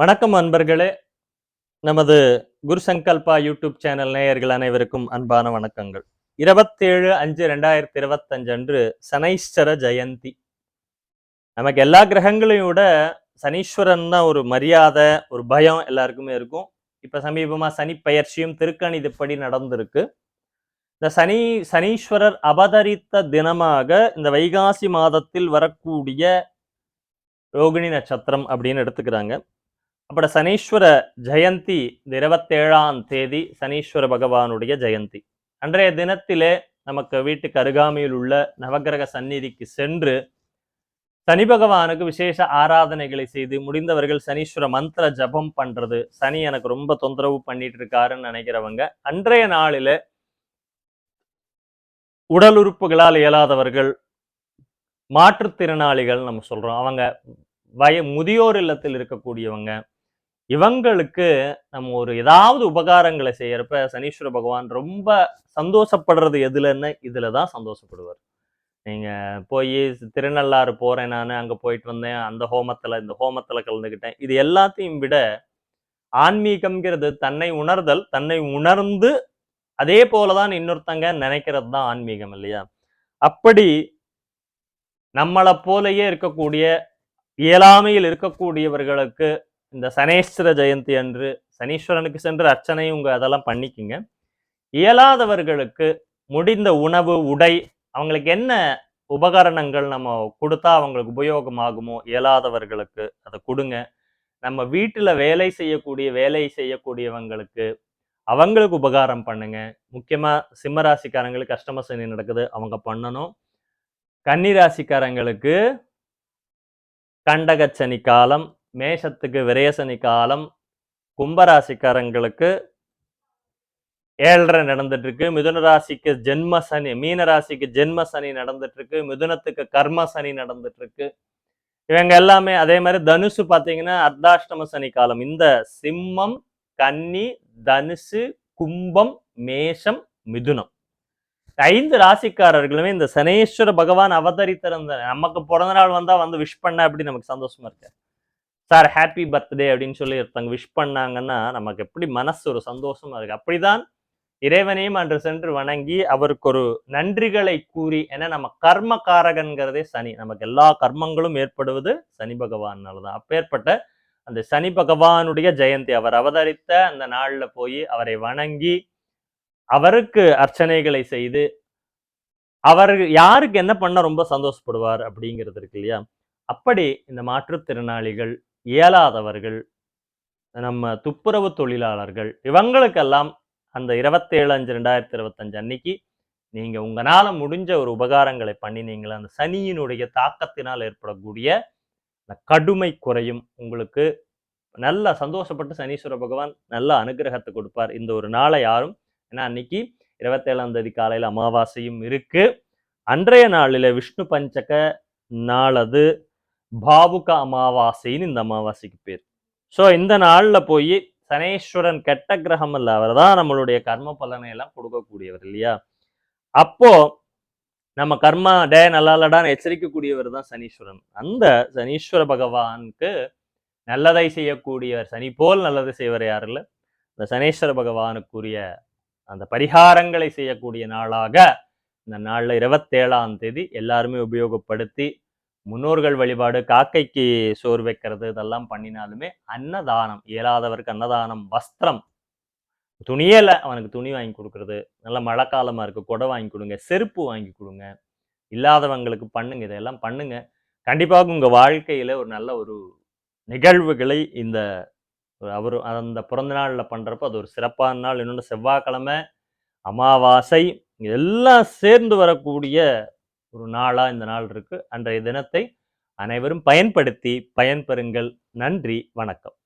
வணக்கம் அன்பர்களே. நமது குரு சங்கல்பா யூடியூப் சேனல் நேயர்கள் அனைவருக்கும் அன்பான வணக்கங்கள். இருபத்தேழு அஞ்சு ரெண்டாயிரத்தி இருபத்தஞ்சு அன்று சனைஸ்வர ஜெயந்தி. நமக்கு எல்லா கிரகங்களையும் விட சனீஸ்வரன் தான் ஒரு மரியாதை ஒரு பயம் எல்லாருக்குமே இருக்கும். இப்ப சமீபமா சனி பெயர்ச்சியும் திருக்கணிதப்படி நடந்திருக்கு. இந்த சனி சனீஸ்வரர் அவதரித்த தினமாக இந்த வைகாசி மாதத்தில் வரக்கூடிய ரோகிணி நட்சத்திரம் அப்படின்னு எடுத்துக்கிறாங்க. அப்பட சனீஸ்வர ஜெயந்தி இந்த இருபத்தேழாம் தேதி சனீஸ்வர பகவானுடைய ஜெயந்தி. அன்றைய தினத்திலே நமக்கு வீட்டுக்கு அருகாமையில் உள்ள நவக்கிரக சந்நிதிக்கு சென்று சனி பகவானுக்கு விசேஷ ஆராதனைகளை செய்து முடிந்தவர்கள் சனீஸ்வர மந்திர ஜபம் பண்றது. சனி எனக்கு ரொம்ப தொந்தரவு பண்ணிட்டு இருக்காருன்னு நினைக்கிறவங்க அன்றைய நாளில உடல் உறுப்புகளால் இயலாதவர்கள் மாற்றுத்திறனாளிகள் நம்ம சொல்றோம். அவங்க வய முதியோர் இல்லத்தில் இருக்கக்கூடியவங்க இவங்களுக்கு நம்ம ஒரு ஏதாவது உபகாரங்களை செய்யறப்ப சனீஸ்வர பகவான் ரொம்ப சந்தோஷப்படுறது எதுலன்னு இதுல தான் சந்தோஷப்படுவார். நீங்க போய் திருநள்ளாறு போறேன் நான் அங்க போயிட்டு வந்தேன் அந்த ஹோமத்துல இந்த ஹோமத்துல கலந்துக்கிட்டேன் இது எல்லாத்தையும் விட ஆன்மீகம்ங்கிறது தன்னை உணர்தல் தன்னை உணர்ந்து அதே போலதான் இன்னொருத்தங்க நினைக்கிறது தான் ஆன்மீகம் இல்லையா? அப்படி நம்மளை போலயே இருக்கக்கூடிய இயலாமையில் இருக்கக்கூடியவர்களுக்கு இந்த சனேஸ்வர ஜெயந்தி அன்று சனீஸ்வரனுக்கு சென்று அர்ச்சனை உங்க அதெல்லாம் பண்ணிக்கிங்க. இயலாதவர்களுக்கு முடிந்த உணவு உடை அவங்களுக்கு என்ன உபகரணங்கள் நம்ம கொடுத்தா அவங்களுக்கு உபயோகமாகுமோ இயலாதவர்களுக்கு அதை கொடுங்க. நம்ம வீட்டில் வேலை செய்யக்கூடிய வேலை செய்யக்கூடியவங்களுக்கு அவங்களுக்கு உபகாரம் பண்ணுங்க. முக்கியமாக சிம்ம ராசிக்காரங்களுக்கு சனி நடக்குது அவங்க பண்ணணும். கன்னிராசிக்காரங்களுக்கு கண்டகச்சனி காலம் மேஷத்துக்கு விரயசனி காலம் கும்பராசிக்காரங்களுக்கு ஏழரை நடந்துட்டு இருக்கு மிதுன ராசிக்கு ஜென்ம சனி மீன ராசிக்கு ஜென்ம சனி நடந்துட்டு இருக்கு மிதுனத்துக்கு கர்ம சனி நடந்துட்டு இருக்கு இவங்க எல்லாமே அதே மாதிரி தனுசு பார்த்தீங்கன்னா அர்த்தாஷ்டம சனி காலம். இந்த சிம்மம் கன்னி தனுசு கும்பம் மேஷம் மிதுனம். ஐந்து ராசிக்காரர்களுமே இந்த சனேஸ்வர பகவான் அவதரித்திருந்த நமக்கு பிறந்த நாள் வந்தா வந்து விஷ் பண்ண அப்படி நமக்கு சந்தோஷமா இருக்கு. சார் ஹாப்பி பர்த்டே அப்படின்னு சொல்லி ஒருத்தவங்க விஷ் பண்ணாங்கன்னா நமக்கு எப்படி மனசு ஒரு சந்தோஷமா இருக்கு? அப்படிதான் இறைவனையும் அன்று சென்று வணங்கி அவருக்கு ஒரு நன்றிகளை கூறி ஏன்னா நம்ம கர்ம காரகன்கிறதே சனி. நமக்கு எல்லா கர்மங்களும் ஏற்படுவது சனி பகவானாலதான். அப்பேற்பட்ட அந்த சனி பகவானுடைய ஜெயந்தி அவர் அவதரித்த அந்த நாளில் போய் அவரை வணங்கி அவருக்கு அர்ச்சனைகளை செய்து அவர் யாருக்கு என்ன பண்ண ரொம்ப சந்தோஷப்படுவார் அப்படிங்கிறது இருக்கு இல்லையா? அப்படி இந்த மாற்றுத்திறனாளிகள் இயலாதவர்கள் நம்ம துப்புரவு தொழிலாளர்கள் இவங்களுக்கெல்லாம் அந்த இருபத்தேழு அஞ்சு ரெண்டாயிரத்தி இருபத்தஞ்சு அன்னைக்கு நீங்கள் உங்களால் முடிஞ்ச ஒரு உபகாரங்களை பண்ணினீங்களா அந்த சனியினுடைய தாக்கத்தினால் ஏற்படக்கூடிய அந்த கடுமை குறையும் உங்களுக்கு நல்ல சந்தோஷப்பட்டு சனீஸ்வர பகவான் நல்ல அனுகிரகத்தை கொடுப்பார். இந்த ஒரு நாளை யாரும் ஏன்னா அன்னைக்கு இருபத்தேழாம் தேதி காலையில் அமாவாசையும் இருக்கு. அன்றைய நாளில் விஷ்ணு பஞ்சக நாளது பாவுக அமாவாசைன்னு இந்த அமாவாசைக்கு பேர். ஸோ இந்த நாளில் போய் சனேஸ்வரன் கெட்ட கிரகம் இல்லை அவர் தான் நம்மளுடைய கர்ம பலனை எல்லாம் கொடுக்கக்கூடியவர் இல்லையா? அப்போ நம்ம கர்மா டே நல்லா இல்லடான்னு எச்சரிக்கக்கூடியவர் தான் சனீஸ்வரன். அந்த சனீஸ்வர பகவானுக்கு நல்லதை செய்யக்கூடியவர் சனி போல் நல்லதை செய்வர் யார் இல்லை? இந்த சனீஸ்வர பகவானுக்குரிய அந்த பரிகாரங்களை செய்யக்கூடிய நாளாக இந்த நாளில் இருபத்தேழாம் தேதி எல்லாருமே உபயோகப்படுத்தி முன்னோர்கள் வழிபாடு காக்கைக்கு சோறு வைக்கிறது இதெல்லாம் பண்ணினாலுமே அன்னதானம் இயலாதவருக்கு அன்னதானம் வஸ்திரம். துணியல அவனுக்கு துணி வாங்கி கொடுக்குறது. நல்ல மழை இருக்குது இருக்கு கொடை வாங்கி கொடுங்க செருப்பு வாங்கி கொடுங்க. இல்லாதவங்களுக்கு பண்ணுங்க இதெல்லாம் பண்ணுங்க. கண்டிப்பாக உங்கள் வாழ்க்கையில் ஒரு நல்ல ஒரு நிகழ்வுகளை இந்த அவர் அந்த பிறந்த நாளில் பண்ணுறப்ப அது ஒரு சிறப்பான நாள். இன்னொன்று செவ்வாய்க்கிழமை அமாவாசை எல்லாம் சேர்ந்து வரக்கூடிய ஒரு நாளாக இந்த நாள் இருக்கு. அன்றைய தினத்தை அனைவரும் பயன்படுத்தி பயன்பெறுங்கள். நன்றி. வணக்கம்.